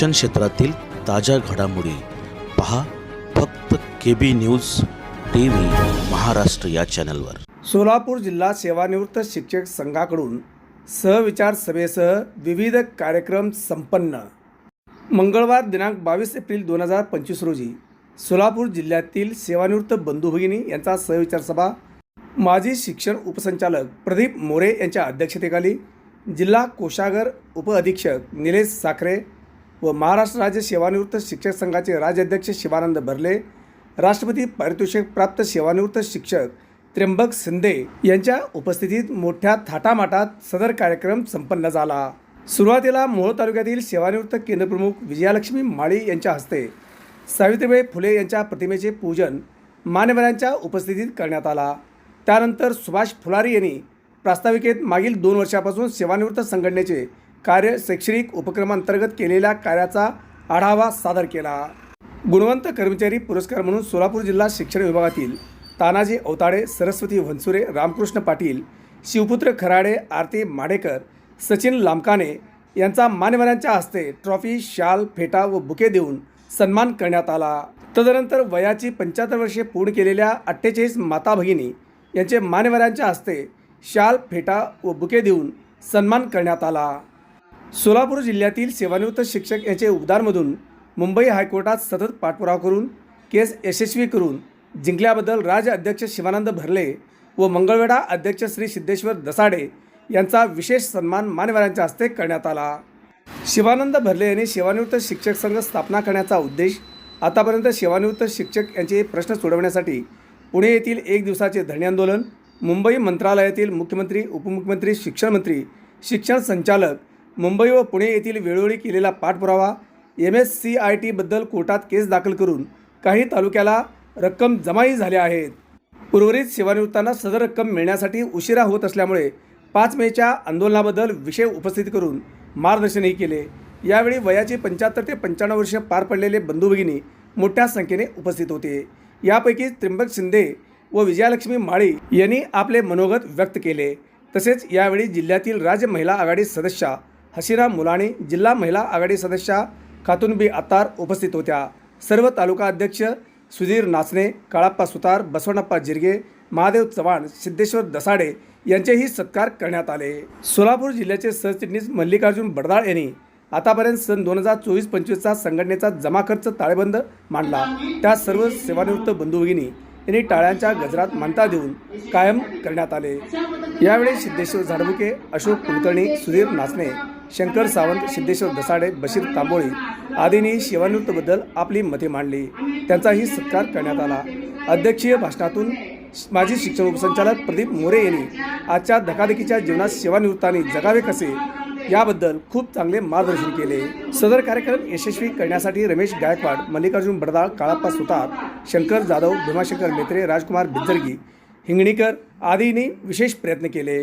शिक्षण क्षेत्रातील ताज्या घडामोडी पहा फक्त K B news T V Maharashtra या चॅनलवर. सोलापूर जिल्हा सेवानिवृत्त शिक्षक संघाकडून सहविचार सभेसह विविध कार्यक्रम संपन्न. मंगळवार दिनांक बावीस एप्रिल दोन हजार पंचवीस रोजी सोलापूर जिल्ह्यातील सेवानिवृत्त बंधू भगिनी यांचा सहविचार सभा माजी शिक्षण उपसंचालक प्रदीप मोरे यांच्या अध्यक्षतेखाली जिल्हा कोषागर उपअधीक्षक निलेश साखरे व महाराष्ट्र राज्य सेवानिवृत्त शिक्षक संघाचे राज्याध्यक्ष शिवानंद भरले राष्ट्रपती पारितोषिक प्राप्त सेवानिवृत्त शिक्षक त्र्यंबक शिंदे यांच्या उपस्थितीत मोठ्या थाटामाटात सदर कार्यक्रम संपन्न झाला. सुरुवातीला मोहोळ तालुक्यातील सेवानिवृत्त केंद्रप्रमुख विजयालक्ष्मी माळी यांच्या हस्ते सावित्रीबाई फुले यांच्या प्रतिमेचे पूजन मान्यवरांच्या उपस्थितीत करण्यात आला. त्यानंतर सुभाष फुलारी यांनी प्रास्ताविकेत मागील दोन वर्षापासून सेवानिवृत्त संघटनेचे कार्य शैक्षणिक उपक्रमांतर्गत केलेल्या कार्याचा आढावा सादर केला. गुणवंत कर्मचारी पुरस्कार म्हणून सोलापूर जिल्हा शिक्षण विभागातील तानाजी अवताडे सरस्वती वनसुरे रामकृष्ण पाटील शिवपुत्र खराडे आरती माडेकर सचिन लामकाने यांचा मान्यवरांच्या हस्ते ट्रॉफी शाल फेटा व बुके देऊन सन्मान करण्यात आला. तदनंतर वयाची पंच्याहत्तर वर्षे पूर्ण केलेल्या अठ्ठेचाळीस माता भगिनी यांचे मान्यवरांच्या हस्ते शाल फेटा व बुके देऊन सन्मान करण्यात आला. सोलापूर जिल्ह्यातील सेवानिवृत्त शिक्षक यांचे उबदारमधून मुंबई हायकोर्टात सतत पाठपुरावा करून केस यशस्वी करून जिंकल्याबद्दल राज्य अध्यक्ष शिवानंद भरले व मंगळवेढा अध्यक्ष श्री सिद्धेश्वर दसाडे यांचा विशेष सन्मान मान्यवरांच्या हस्ते करण्यात आला. शिवानंद भरले यांनी सेवानिवृत्त शिक्षक संघ स्थापना करण्याचा उद्देश आतापर्यंत सेवानिवृत्त शिक्षक यांचे प्रश्न सोडवण्यासाठी पुणे येथील एक दिवसाचे धरणे आंदोलन मुंबई मंत्रालयातील मुख्यमंत्री उपमुख्यमंत्री शिक्षणमंत्री शिक्षण संचालक मुंबई व पुणे येथील वेळोवेळी केलेला पाठपुरावा एम एस सी आय टीबद्दल कोर्टात केस दाखल करून काही तालुक्याला रक्कम जमाही झाल्या आहेत उर्वरित सेवानिवृत्तांना सदर रक्कम मिळण्यासाठी उशिरा होत असल्यामुळे पाच मेच्या आंदोलनाबद्दल विषय उपस्थित करून मार्गदर्शनही केले. यावेळी वयाचे पंच्याहत्तर ते पंच्याण्णव वर्ष पार पडलेले बंधू भगिनी मोठ्या संख्येने उपस्थित होते. यापैकी त्र्यंबक शिंदे व विजयालक्ष्मी माळी यांनी आपले मनोगत व्यक्त केले. तसेच यावेळी जिल्ह्यातील राज्य महिला आघाडी सदस्या हसीना मुलाणी जिल्हा महिला आघाडी सदस्या खातुनबी आतार उपस्थित होत्या. सर्व तालुका अध्यक्ष सुधीर नाचणे काळाप्पा सुतार बसवणप्पा जिरगे महादेव चव्हाण सिद्धेश्वर दसाडे यांचेही सत्कार करण्यात आले. सोलापूर जिल्ह्याचे सरचिटणीस मल्लिकार्जुन बडदाळ यांनी आतापर्यंत सन दोन हजार चोवीस पंचवीसचा संघटनेचा जमा खर्च ताळेबंद मांडला. त्या सर्व सेवानिवृत्त बंधू भगिनी यांनी टाळ्यांच्या गजरात मानता देऊन कायम करण्यात आले. यावेळी सिद्धेश्वर झाडबुके अशोक कुलकर्णी सुधीर नाचणे शंकर सावंत सिद्धेश्वर दसाडे बशीर तांबोळी आदींनी सेवानिवृत्तबद्दल आपली मते मांडली. त्यांचाही सत्कार करण्यात आला. अध्यक्षीय भाषणातून माजी शिक्षण उपसंचालक प्रदीप मोरे यांनी आजच्या धकाधकीच्या जीवनात सेवानिवृत्तांनी जगावे कसे याबद्दल खूप चांगले मार्गदर्शन केले. सदर कार्यक्रम यशस्वी करण्यासाठी रमेश गायकवाड मल्लिकार्जुन बडदाळ काळाप्पा सुतार शंकर जाधव भीमाशंकर मेत्रे राजकुमार बिज्जरगी हिंगणीकर आदींनी विशेष प्रयत्न केले.